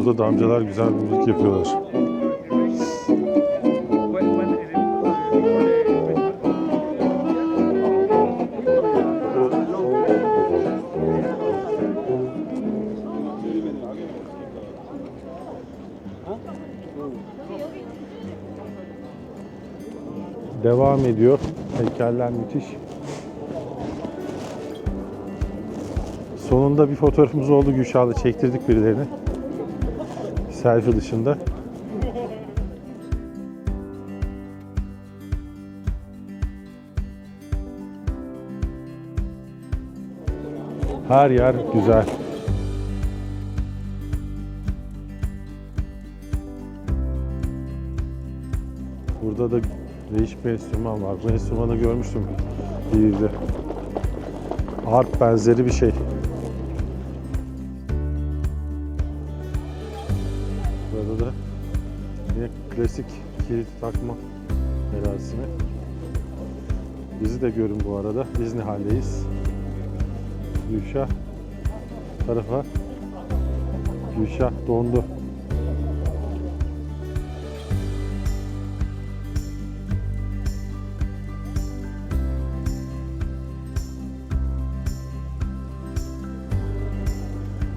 Burada da amcalar güzel bir müzik yapıyorlar. Devam ediyor. Heykeller müthiş. Sonunda bir fotoğrafımız oldu Gülşah'la çektirdik birilerini. Selfie dışında. Her yer güzel. Burada da değişik bir enstrüman var. Bu enstrümanı görmüştüm TV'de. Harp benzeri bir şey. Klasik kilit takma merasimi. Bizi de görün bu arada. Biz ne haldeyiz? Gülşah tarafa Gülşah dondu.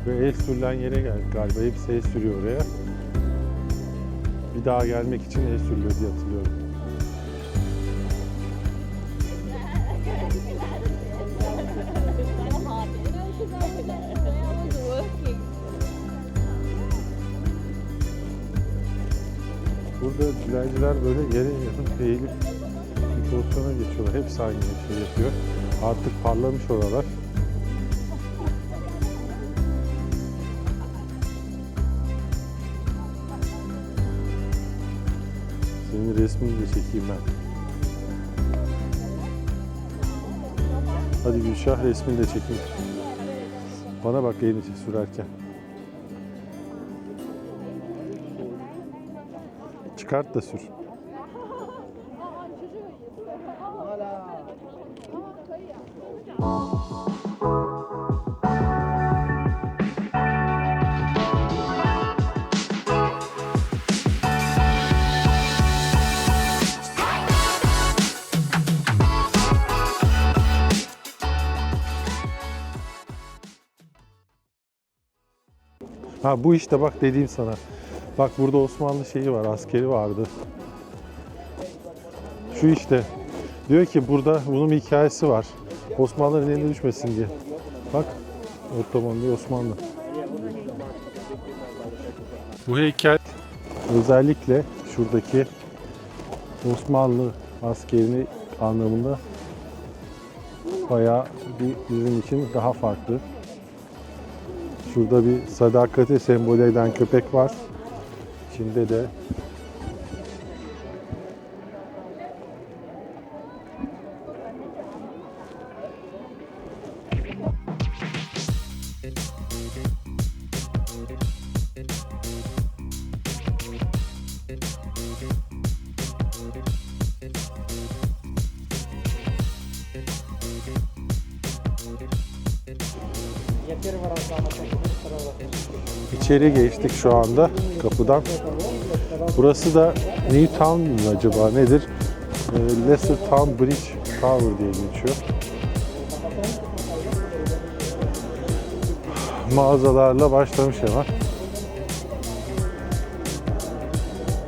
Ve el sürülen yere geldik galiba. Hepsi el sürüyor oraya. Bir daha gelmek için el sürüyor diye hatırlıyorum. Burada dilenciler böyle yere yatıp eğilip bir pozisyona geçiyorlar. Hepsi aynı şey yapıyor. Artık parlamış oralar. Senin resmini de çekeyim ben. Hadi Gülşah resmini de çekeyim. Bana bak elini sürerken. Çıkart da sür. Ha bu işte bak dediğim sana. Bak burada Osmanlı şeyi var, askeri vardı. Şu işte. Diyor ki burada bunun bir hikayesi var. Osmanlıların eline düşmesin diye. Bak Ottoman diyor Osmanlı. Bu heykel özellikle şuradaki Osmanlı askerini anlamında bayağı bir bizim için daha farklı. Şurada bir sadakati sembol eden köpek var. İçinde de İçeri geçtik şu anda kapıdan. Burası da New Town mu acaba nedir? Ee, Leicester Town Bridge Tower diye geçiyor. Mağazalarla başlamış hemen.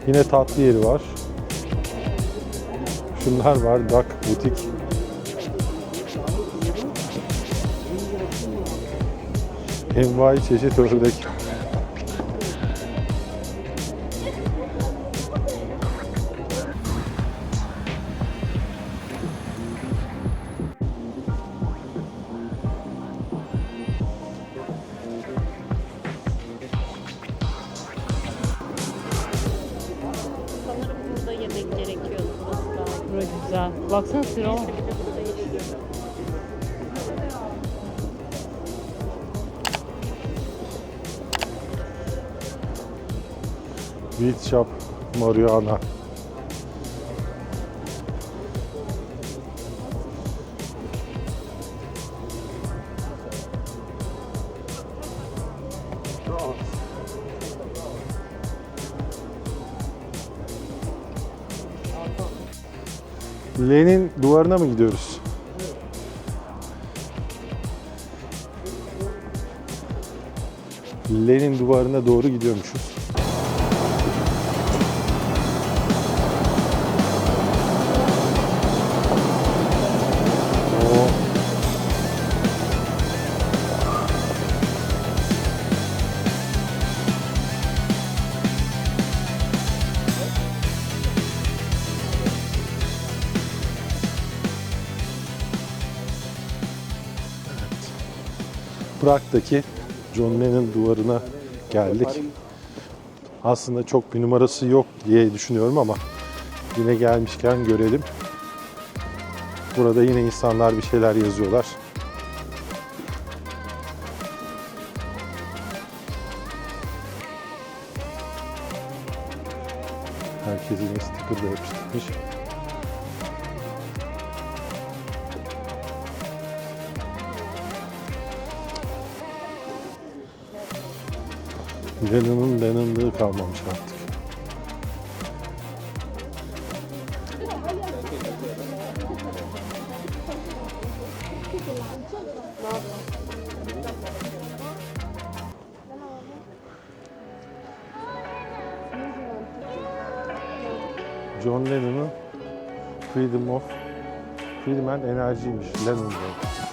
Yine tatlı yeri var. Şunlar var, Duck Butik. Envai çeşit ördek. Baksana sıra var. Wheat Shop Mariana. Lenin duvarına mı gidiyoruz? Lenin duvarına doğru gidiyormuşuz. Prag'daki John Lennon duvarına geldik. Aslında çok bir numarası yok diye düşünüyorum ama yine gelmişken görelim. Burada yine insanlar bir şeyler yazıyorlar. Herkes yine sticker da yapıştırmış. Lennon'un Lennon'lığı kalmamış artık. John Lennon'ın Freedom of Freedom and Energy'ymiş Lennon'da.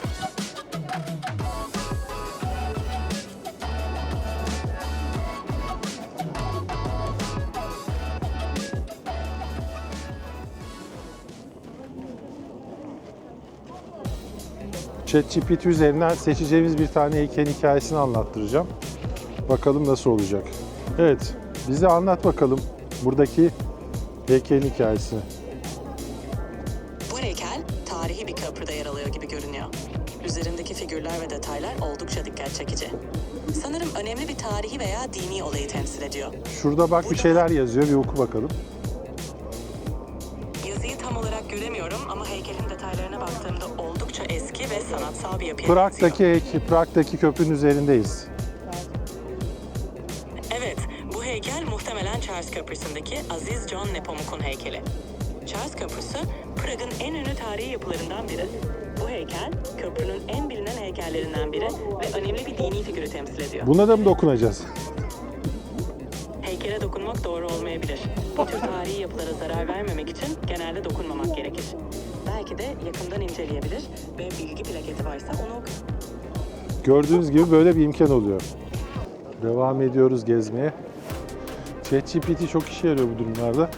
ChatGPT üzerinden seçeceğimiz bir tane heykelin hikayesini anlattıracağım. Bakalım nasıl olacak. Evet, bize anlat bakalım buradaki heykelin hikayesini. Bu heykel tarihi bir köprüde yer alıyor gibi görünüyor. Üzerindeki figürler ve detaylar oldukça dikkat çekici. Sanırım önemli bir tarihi veya dini olayı temsil ediyor. Şurada bak bir şeyler yazıyor, bir oku bakalım. Göremiyorum ama heykelin detaylarına baktığımda oldukça eski ve sanatsal bir yapıya. Prag'daki Prag'daki köprünün üzerindeyiz. Evet, bu heykel muhtemelen Charles Köprüsü'ndeki Aziz John Nepomuk'un heykeli. Charles Köprüsü, Prag'ın en ünlü tarihi yapılarından biri. Bu heykel, köprünün en bilinen heykellerinden biri ve önemli bir dini figürü temsil ediyor. Buna da mı dokunacağız? Heykele dokunmak doğru olmayabilir. Bu tür tarihi yapılara zarar vermemek için genelde dokunmamak. Belki de yakından inceleyebilir ve bilgi plaketi varsa onu. Gördüğünüz gibi böyle bir imkan oluyor. Devam ediyoruz gezmeye. ChatGPT çok işe yarıyor bu durumlarda.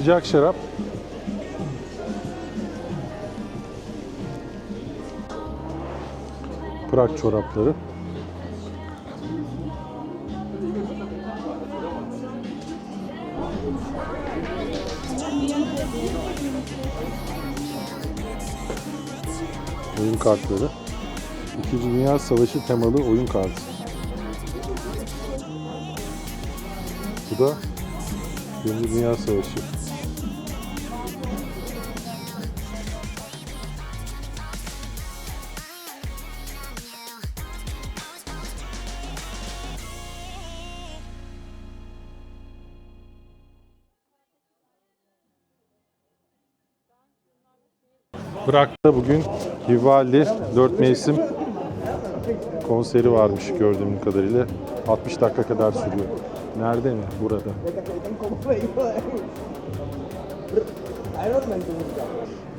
Sıcak şarap. Prag çorapları. Oyun kartları. İkinci Dünya Savaşı temalı oyun kartı. Bu da Birinci Dünya Savaşı. Prag'da bugün Vivaldi 4 mevsim konseri varmış gördüğüm kadarıyla. 60 dakika kadar sürüyor. Nerede mi? Burada.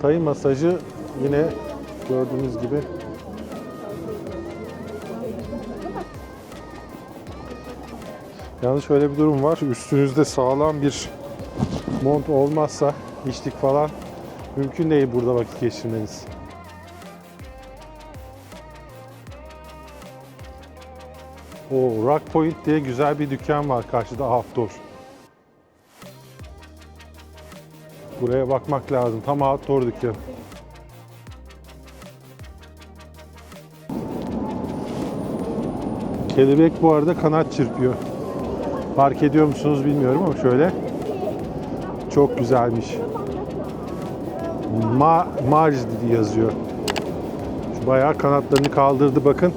Tay masajı yine Gördüğünüz gibi. Yalnız şöyle bir durum var. Üstünüzde sağlam bir mont olmazsa içlik falan mümkün değil burada vakit geçirmeniz. O Rock Point diye güzel bir dükkan var karşıda outdoor. Buraya bakmak lazım. Tam outdoor dükkan. Kelebek bu arada kanat çırpıyor. Fark ediyor musunuz bilmiyorum ama şöyle. Çok güzelmiş. Ma Marj yazıyor. Şu bayağı kanatlarını kaldırdı bakın.